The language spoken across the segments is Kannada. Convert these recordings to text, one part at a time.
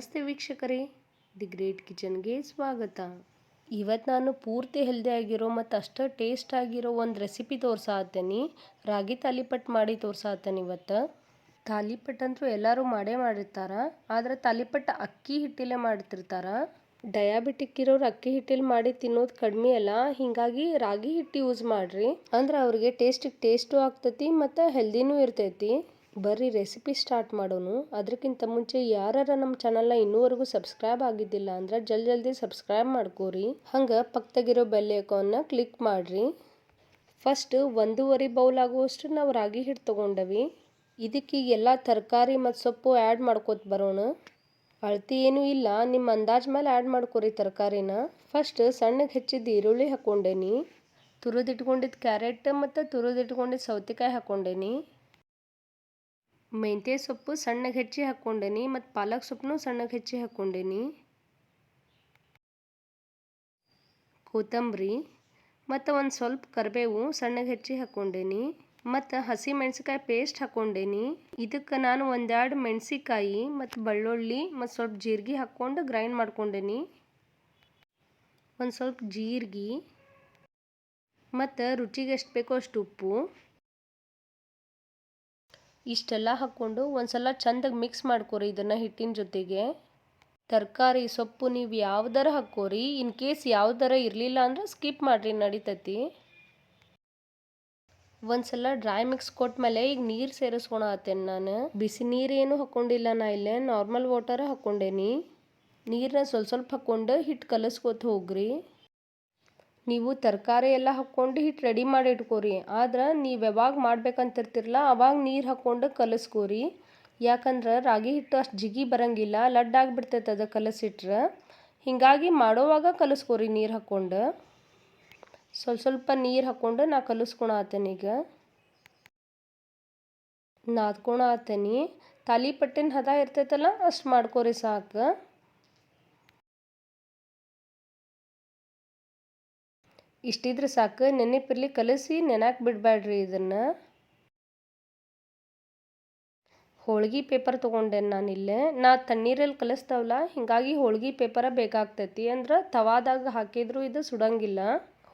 ನಮಸ್ತೆ ವೀಕ್ಷಕರೇ. ದಿ ಗ್ರೇಟ್ ಕಿಚನ್ಗೆ ಸ್ವಾಗತ. ಇವತ್ತು ನಾನು ಪೂರ್ತಿ ಹೆಲ್ದಿ ಆಗಿರೋ ಮತ್ತು ಅಷ್ಟು ಟೇಸ್ಟ್ ಆಗಿರೋ ಒಂದು ರೆಸಿಪಿ ತೋರ್ಸಾತೀನಿ. ರಾಗಿ ತಾಲಿಪಟ್ ಮಾಡಿ ತೋರ್ಸಾತೀನಿ ಇವತ್ತು. ತಾಲಿಪಟ್ ಅಂತೂ ಎಲ್ಲರೂ ಮಾಡೇ ಮಾಡಿರ್ತಾರೆ, ಆದರೆ ತಾಲಿಪಟ್ ಅಕ್ಕಿ ಹಿಟ್ಟಿಲೆ ಮಾಡ್ತಿರ್ತಾರೆ. ಡಯಾಬಿಟಿಕ್ ಇರೋರು ಅಕ್ಕಿ ಹಿಟ್ಟಿಲಿ ಮಾಡಿ ತಿನ್ನೋದು ಕಡಿಮೆ ಅಲ್ಲ, ಹೀಗಾಗಿ ರಾಗಿ ಹಿಟ್ಟು ಯೂಸ್ ಮಾಡಿರಿ. ಅಂದ್ರೆ ಅವ್ರಿಗೆ ಟೇಸ್ಟಿಗೆ ಟೇಸ್ಟು ಆಗ್ತೈತಿ ಮತ್ತು ಹೆಲ್ದಿನೂ ಇರ್ತೈತಿ. ಬರ್ರಿ ರೆಸಿಪಿ ಸ್ಟಾರ್ಟ್ ಮಾಡೋಣ ಅದಕ್ಕಿಂತ ಮುಂಚೆ ಯಾರ್ಯಾರ ನಮ್ಮ ಚಾನಲ್ನ ಇನ್ನೂವರೆಗೂ ಸಬ್ಸ್ಕ್ರೈಬ್ ಆಗಿದ್ದಿಲ್ಲ ಅಂದ್ರೆ ಜಲ್ದಿ ಜಲ್ದಿ ಸಬ್ಸ್ಕ್ರೈಬ್ ಮಾಡ್ಕೋರಿ. ಹಂಗೆ ಪಕ್ಕದಾಗಿರೋ ಬೆಲ್ ಐಕಾನ್ನ ಕ್ಲಿಕ್ ಮಾಡಿರಿ. ಫಸ್ಟ್ ಒಂದೂವರೆ ಬೌಲ್ ಆಗುವಷ್ಟು ನಾವು ರಾಗಿ ಹಿಟ್ಟು ತೊಗೊಂಡವಿ. ಇದಕ್ಕೆ ಎಲ್ಲ ತರಕಾರಿ ಮತ್ತು ಸೊಪ್ಪು ಆ್ಯಡ್ ಮಾಡ್ಕೋತ ಬರೋಣ. ಅಳತಿ ಏನೂ ಇಲ್ಲ ನಿಮ್ಮ ಅಂದಾಜು ಮೇಲೆ ಆ್ಯಡ್ ಮಾಡ್ಕೋರಿ ತರಕಾರಿನ. ಫಸ್ಟ್ ಸಣ್ಣಗೆ ಹೆಚ್ಚಿದ್ದ ಈರುಳ್ಳಿ ಹಾಕ್ಕೊಂಡೇನಿ ತುರಿದಿಟ್ಕೊಂಡಿದ್ದು ಕ್ಯಾರೆಟ್ ಮತ್ತು ತುರಿದಿಟ್ಕೊಂಡಿದ್ದ ಸೌತೆಕಾಯಿ ಹಾಕ್ಕೊಂಡೇನಿ ಮೆಂತ್ಯ ಸೊಪ್ಪು ಸಣ್ಣಗೆ ಹೆಚ್ಚಿ ಹಾಕ್ಕೊಂಡೇನಿ ಮತ್ತು ಪಾಲಕ್ ಸೊಪ್ಪನ್ನು ಸಣ್ಣಗೆ ಹೆಚ್ಚಿ ಹಾಕ್ಕೊಂಡೇನಿ. ಕೊತ್ತಂಬರಿ ಮತ್ತು ಒಂದು ಸ್ವಲ್ಪ ಕರಿಬೇವು ಸಣ್ಣಗೆ ಹೆಚ್ಚಿ ಹಾಕ್ಕೊಂಡೇನಿ ಮತ್ತು ಹಸಿ ಮೆಣಸಿಕಾಯಿ ಪೇಸ್ಟ್ ಹಾಕ್ಕೊಂಡೇನಿ. ಇದಕ್ಕೆ ನಾನು ಒಂದೆರಡು ಮೆಣಸಿಕಾಯಿ ಮತ್ತು ಬೆಳ್ಳುಳ್ಳಿ ಮತ್ತು ಸ್ವಲ್ಪ ಜೀರಿಗೆ ಹಾಕ್ಕೊಂಡು ಗ್ರೈಂಡ್ ಮಾಡ್ಕೊಂಡೇನಿ. ಒಂದು ಸ್ವಲ್ಪ ಜೀರಿಗೆ ಮತ್ತು ರುಚಿಗೆ ಎಷ್ಟು ಬೇಕೋ ಅಷ್ಟು ಉಪ್ಪು ಇಷ್ಟೆಲ್ಲ ಹಾಕ್ಕೊಂಡು ಒಂದ್ಸಲ ಚೆಂದಾಗಿ ಮಿಕ್ಸ್ ಮಾಡ್ಕೋರಿ ಇದನ್ನು ಹಿಟ್ಟಿನ ಜೊತೆಗೆ. ತರಕಾರಿ, ಸೊಪ್ಪು ನೀವು ಯಾವ್ದಾರ ಹಾಕ್ಕೋರಿ. ಇನ್ ಕೇಸ್ ಯಾವ್ದಾರ ಇರಲಿಲ್ಲ ಅಂದ್ರೆ ಸ್ಕಿಪ್ ಮಾಡಿರಿ, ನಡಿತೈತಿ. ಒಂದ್ಸಲ ಡ್ರೈ ಮಿಕ್ಸ್ ಕೊಟ್ಮೇಲೆ ಈಗ ನೀರು ಸೇರಿಸ್ಕೊಣ ಆತೇನೆ ನಾನು. ಬಿಸಿ ನೀರೇನು ಹಾಕ್ಕೊಂಡಿಲ್ಲ ನಾ ಇಲ್ಲೇ. ನಾರ್ಮಲ್ ವಾಟರ್ ಹಾಕ್ಕೊಂಡೇನಿ ನೀರನ್ನ ಸ್ವಲ್ಪ ಸ್ವಲ್ಪ ಹಾಕ್ಕೊಂಡು ಹಿಟ್ಟು ಕಲಸ್ಕೊತ ಹೋಗ್ರಿ. ನೀವು ತರಕಾರಿ ಎಲ್ಲ ಹಾಕ್ಕೊಂಡು ಹಿಟ್ಟು ರೆಡಿ ಮಾಡಿ ಇಟ್ಕೋರಿ. ಆದ್ರೆ ನೀವು ಯಾವಾಗ ಮಾಡ್ಬೇಕಂತಿರ್ತಿರಲ್ಲ ಅವಾಗ ನೀರು ಹಾಕ್ಕೊಂಡು ಕಲಸ್ಕೋರಿ. ಯಾಕಂದ್ರೆ ರಾಗಿ ಹಿಟ್ಟು ಅಷ್ಟು ಜಿಗಿ ಬರಂಗಿಲ್ಲ ಲಡ್ಡಾಗಿಬಿಡ್ತೈತೆ ಅದು ಕಲಸಿಟ್ರೆ. ಹೀಗಾಗಿ ಮಾಡೋವಾಗ ಕಲಸ್ಕೋರಿ ನೀರು ಹಾಕ್ಕೊಂಡು. ಸ್ವಲ್ಪ ಸ್ವಲ್ಪ ನೀರು ಹಾಕ್ಕೊಂಡು ನಾ ಕಲಿಸ್ಕೊಳ ಈಗ. ನಾದ್ಕೊಳ ಆತೇನಿ. ತಾಲಿಪಟ್ಟಿನ ಹದ ಇರ್ತೈತಲ್ಲ, ಅಷ್ಟು ಮಾಡ್ಕೋರಿ ಸಾಕು. ಇಷ್ಟಿದ್ರೆ ಸಾಕು, ನೆನಪಿರ್ಲಿ, ಕಲಸಿ, ನೆನಾಕ್ ಬಿಡಬೇಡ್ರಿ ಇದನ್ನು. ಹೋಳ್ಗೆ ಪೇಪರ್ ನಾನು ನಾನಿಲ್ಲೇ ನಾ ತಣ್ಣೀರಲ್ಲಿ ಕಲಿಸ್ತಾವಲ್ಲ ಹೀಗಾಗಿ ಹೋಳ್ಗೆ ಪೇಪರ ಬೇಕಾಗ್ತೈತಿ ಅಂದ್ರೆ ತವಾದಾಗ ಹಾಕಿದ್ರು ಇದು ಸುಡಂಗಿಲ್ಲ.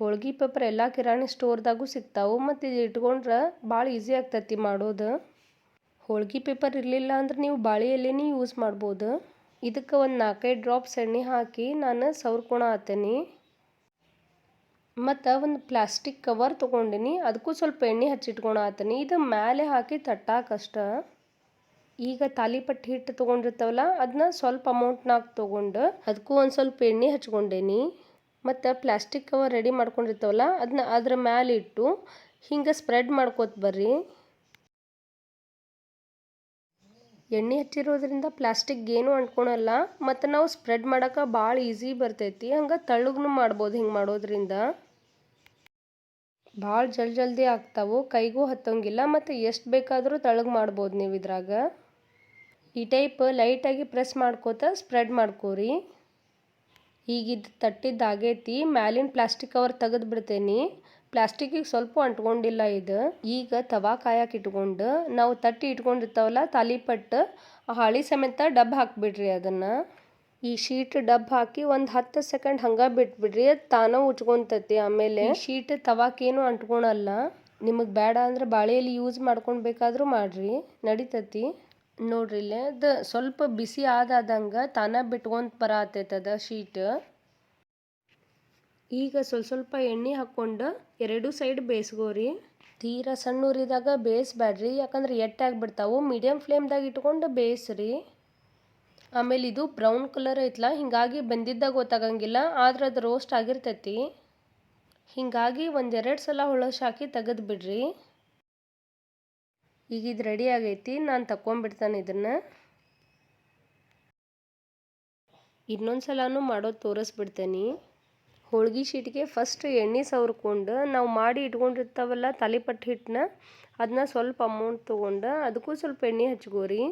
ಹೋಳ್ಗೆ ಪೇಪರ್ ಎಲ್ಲ ಕಿರಾಣಿ ಸ್ಟೋರ್ದಾಗೂ ಸಿಗ್ತಾವೆ ಮತ್ತು ಇದು ಇಟ್ಕೊಂಡ್ರೆ ಭಾಳ ಈಸಿ ಆಗ್ತೈತಿ ಮಾಡೋದು. ಹೋಳ್ಗೆ ಪೇಪರ್ ಇರಲಿಲ್ಲ ಅಂದ್ರೆ ನೀವು ಬಾಳೆ ಎಲೆನೇ ಯೂಸ್ ಮಾಡ್ಬೋದು. ಇದಕ್ಕೆ ಒಂದು ನಾಲ್ಕೈದು ಡ್ರಾಪ್ಸ್ ಎಣ್ಣೆ ಹಾಕಿ ನಾನು ಸವ್ರ್ಕೊಣ ಆತೇನಿ. ಮತ್ತು ಒಂದು ಪ್ಲಾಸ್ಟಿಕ್ ಕವರ್ ತೊಗೊಂಡಿನಿ. ಅದಕ್ಕೂ ಸ್ವಲ್ಪ ಎಣ್ಣೆ ಹಚ್ಚಿಟ್ಕೊಳ ಆತನಿ. ಇದು ಮೇಲೆ ಹಾಕಿ ತಟ್ಟಾಕಷ್ಟ ಈಗ ತಾಲಿಪಟ್ಟಿ ಹಿಟ್ಟು ತೊಗೊಂಡಿರ್ತಾವಲ್ಲ ಅದನ್ನ ಸ್ವಲ್ಪ ಅಮೌಂಟ್ನಾಗ ತೊಗೊಂಡು ಅದಕ್ಕೂ ಒಂದು ಸ್ವಲ್ಪ ಎಣ್ಣೆ ಹಚ್ಕೊಂಡೇನಿ ಮತ್ತು ಪ್ಲಾಸ್ಟಿಕ್ ಕವರ್ ರೆಡಿ ಮಾಡ್ಕೊಂಡಿರ್ತಾವಲ್ಲ ಅದನ್ನ ಅದ್ರ ಮೇಲೆ ಇಟ್ಟು ಹಿಂಗೆ ಸ್ಪ್ರೆಡ್ ಮಾಡ್ಕೋತ ಬರ್ರಿ. ಎಣ್ಣೆ ಹಚ್ಚಿರೋದ್ರಿಂದ ಪ್ಲಾಸ್ಟಿಕ್ ಏನು ಅಂಟ್ಕೊಳಲ್ಲ, ಮತ್ತು ನಾವು ಸ್ಪ್ರೆಡ್ ಮಾಡೋಕೆ ಭಾಳ ಈಸಿ ಬರ್ತೈತಿ. ಹಂಗೆ ತಳ್ಳಗ್ನು ಮಾಡ್ಬೋದು ಹಿಂಗೆ ಮಾಡೋದ್ರಿಂದ. ಭಾಳ ಜಲ್ ಜಲ್ದಿ ಆಗ್ತಾವು, ಕೈಗೂ ಹತ್ತಂಗಿಲ್ಲ ಮತ್ತು ಎಷ್ಟು ಬೇಕಾದರೂ ತಳಗೆ ಮಾಡ್ಬೋದು ನೀವು ಇದ್ರಾಗ. ಈ ಟೈಪ್ ಲೈಟಾಗಿ ಪ್ರೆಸ್ ಮಾಡ್ಕೋತ ಸ್ಪ್ರೆಡ್ ಮಾಡ್ಕೋರಿ. ಈಗಿದ್ದು ತಟ್ಟಿದ್ದಾಗೈತಿ ಮ್ಯಾಲಿನ ಪ್ಲಾಸ್ಟಿಕ್ ಕವರ್ ತೆಗೆದು ಬಿಡ್ತೇನೆ. ಪ್ಲಾಸ್ಟಿಕ್ಕಿಗೆ ಸ್ವಲ್ಪ ಅಂಟ್ಕೊಂಡಿಲ್ಲ ಇದು. ಈಗ ತವಾ ಕಾಯಕ್ಕೆ ಇಟ್ಕೊಂಡು ನಾವು ತಟ್ಟಿ ಇಟ್ಕೊಂಡಿರ್ತಾವಲ್ಲ ತಾಲಿಪಟ್ಟು ಆ ಹಾಳಿ ಸಮೇತ ಡಬ್ಬ ಹಾಕಿಬಿಡ್ರಿ ಅದನ್ನು. ಈ ಶೀಟ್ ಡಬ್ ಹಾಕಿ ಒಂದು ಹತ್ತು ಸೆಕೆಂಡ್ ಹಂಗೆ ಬಿಟ್ಬಿಡ್ರಿ, ಅದು ತಾನೇ ಉಚ್ಕೊಂತತಿ ಆಮೇಲೆ ಶೀಟ್ ತವಾಕೇನು ಅಂಟ್ಕೊಳಲ್ಲ. ನಿಮಗೆ ಬೇಡ ಅಂದ್ರೆ ಬಾಳೆಯಲ್ಲಿ ಯೂಸ್ ಮಾಡ್ಕೊಂಡು ಬೇಕಾದರೂ ಮಾಡಿರಿ, ನಡಿತತಿ. ನೋಡ್ರಿ ಇಲ್ಲೇ, ಅದು ಸ್ವಲ್ಪ ಬಿಸಿ ಆದಾದಂಗೆ ತಾನೇ ಬಿಟ್ಕೊಂತ ಬರತೈತದ ಶೀಟ್. ಈಗ ಸ್ವಲ್ಪ ಸ್ವಲ್ಪ ಎಣ್ಣೆ ಹಾಕ್ಕೊಂಡು ಎರಡು ಸೈಡ್ ಬೇಯಿಸ್ಕೋರಿ ತೀರಾ ಸಣ್ಣ ಉರಿದಾಗ ಬೇಯಿಸ್ಬೇಡ್ರಿ ಯಾಕಂದ್ರೆ ಎಟ್ಟಾಗಿ ಬಿಡ್ತಾವು. ಮೀಡಿಯಮ್ ಫ್ಲೇಮ್ದಾಗ ಇಟ್ಕೊಂಡು ಬೇಯಿಸ್ರಿ ಆಮೇಲೆ ಇದು ಬ್ರೌನ್ ಕಲರ್ ಐತ್ಲ, ಹೀಗಾಗಿ ಬಂದಿದ್ದಾಗ ಗೊತ್ತಾಗಂಗಿಲ್ಲ, ಆದ್ರೆ ಅದು ರೋಸ್ಟ್ ಆಗಿರ್ತೈತಿ. ಹೀಗಾಗಿ ಒಂದೆರಡು ಸಲ ಹೊಳಶ್ ಹಾಕಿ ತೆಗೆದು ಬಿಡ್ರಿ. ಈಗ ಇದು ರೆಡಿ ಆಗೈತಿ, ನಾನು ತಗೊಂಡ್ಬಿಡ್ತಾನೆ ಇದನ್ನು ಇನ್ನೊಂದು ಸಲನೂ ಮಾಡೋದು ತೋರಿಸ್ಬಿಡ್ತೇನೆ. ಹೋಳ್ಗೆ ಶೀಟ್ಗೆ ಫಸ್ಟ್ ಎಣ್ಣೆ ಸವರ್ಕೊಂಡು, ನಾವು ಮಾಡಿ ಇಟ್ಕೊಂಡಿರ್ತಾವಲ್ಲ ತಾಲಿಪಟ್ಟು ಹಿಟ್ಟನ್ನ ಅದನ್ನ ಸ್ವಲ್ಪ ಅಮೌಂಟ್ ತೊಗೊಂಡು, ಅದಕ್ಕೂ ಸ್ವಲ್ಪ ಎಣ್ಣೆ ಹಚ್ಕೋರಿ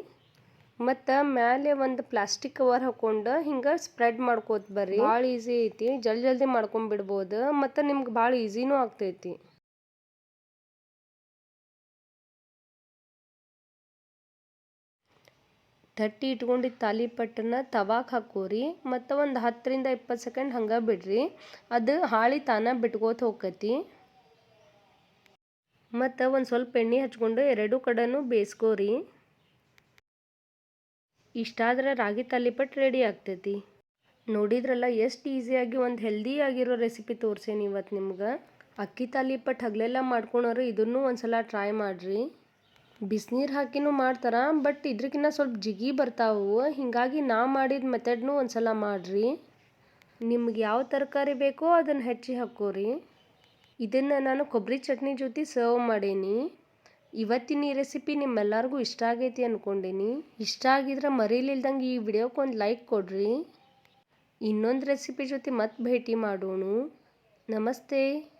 ಮತ್ತು ಮೇಲೆ ಒಂದು ಪ್ಲಾಸ್ಟಿಕ್ ಕವರ್ ಹಾಕ್ಕೊಂಡು ಹಿಂಗ ಸ್ಪ್ರೆಡ್ ಮಾಡ್ಕೋತ ಬರ್ರಿ. ಭಾಳ ಈಸಿ ಐತಿ. ಜಲ್ದಿ ಜಲ್ದಿ ಮಾಡ್ಕೊಂಬಿಡ್ಬೋದು ಮತ್ತ ನಿಮ್ಗೆ ಭಾಳ ಈಸಿನೂ ಆಗ್ತೈತಿ. ತಟ್ಟಿ ಇಟ್ಕೊಂಡಿದ್ದ ತಾಲಿಪಟ್ಟನ್ನ ತವಾಕ್ ಹಾಕೋರಿ. ಮತ್ತು ಒಂದು ಹತ್ತರಿಂದ ಇಪ್ಪತ್ತು ಸೆಕೆಂಡ್ ಹಂಗೆ ಬಿಡ್ರಿ. ಅದು ಹಾಳಿ ತಾನ ಬಿಟ್ಕೋತ ಹೋಗ್ತೈತಿ ಮತ್ತು ಒಂದು ಸ್ವಲ್ಪ ಎಣ್ಣೆ ಹಚ್ಕೊಂಡು ಎರಡೂ ಕಡೆನೂ ಬೇಯಿಸ್ಕೋರಿ. ಇಷ್ಟಾದ್ರೆ ರಾಗಿ ತಾಲಿಪಟ್ ರೆಡಿ ಆಗ್ತೈತಿ. ನೋಡಿದ್ರಲ್ಲ ಎಷ್ಟು ಈಸಿಯಾಗಿ ಒಂದು ಹೆಲ್ದಿ ಆಗಿರೋ ರೆಸಿಪಿ ತೋರ್ಸೇನಿ ಇವತ್ತು ನಿಮ್ಗೆ. ಅಕ್ಕಿ ತಾಲಿಪಟ್ ಹಗಲೆಲ್ಲ ಮಾಡ್ಕೊಳೋರು ಇದನ್ನು ಒಂದ್ಸಲ ಟ್ರೈ ಮಾಡಿರಿ. ಬಿಸಿನೀರು ಹಾಕಿನೂ ಮಾಡ್ತಾರೆ ಬಟ್ ಇದ್ರಕ್ಕಿಂತ ಸ್ವಲ್ಪ ಜಿಗಿ ಬರ್ತಾವು. ಹೀಗಾಗಿ ನಾ ಮಾಡಿದ ಮೆಥಡ್ನು ಒಂದ್ಸಲ ಮಾಡಿರಿ. ನಿಮ್ಗೆ ಯಾವ ತರಕಾರಿ ಬೇಕೋ ಅದನ್ನು ಹೆಚ್ಚಿ ಹಾಕೋರಿ. ಇದನ್ನು ನಾನು ಕೊಬ್ಬರಿ ಚಟ್ನಿ ಜೊತೆ ಸರ್ವ್ ಮಾಡೀನಿ. ಇವತ್ತಿನ ಈ ರೆಸಿಪಿ ನಿಮ್ಮೆಲ್ಲರಿಗೂ ಇಷ್ಟ ಆಗೈತಿ ಅಂದ್ಕೊಂಡೀನಿ ಇಷ್ಟ ಆಗಿದ್ರೆ ಮರೀಲಿಲ್ದಂಗೆ ಈ ವಿಡಿಯೋಕ್ಕೆ ಒಂದು ಲೈಕ್ ಕೊಡ್ರಿ. ಇನ್ನೊಂದು ರೆಸಿಪಿ ಜೊತೆ ಮತ್ತೆ ಭೇಟಿ ಮಾಡೋಣ. ನಮಸ್ತೆ.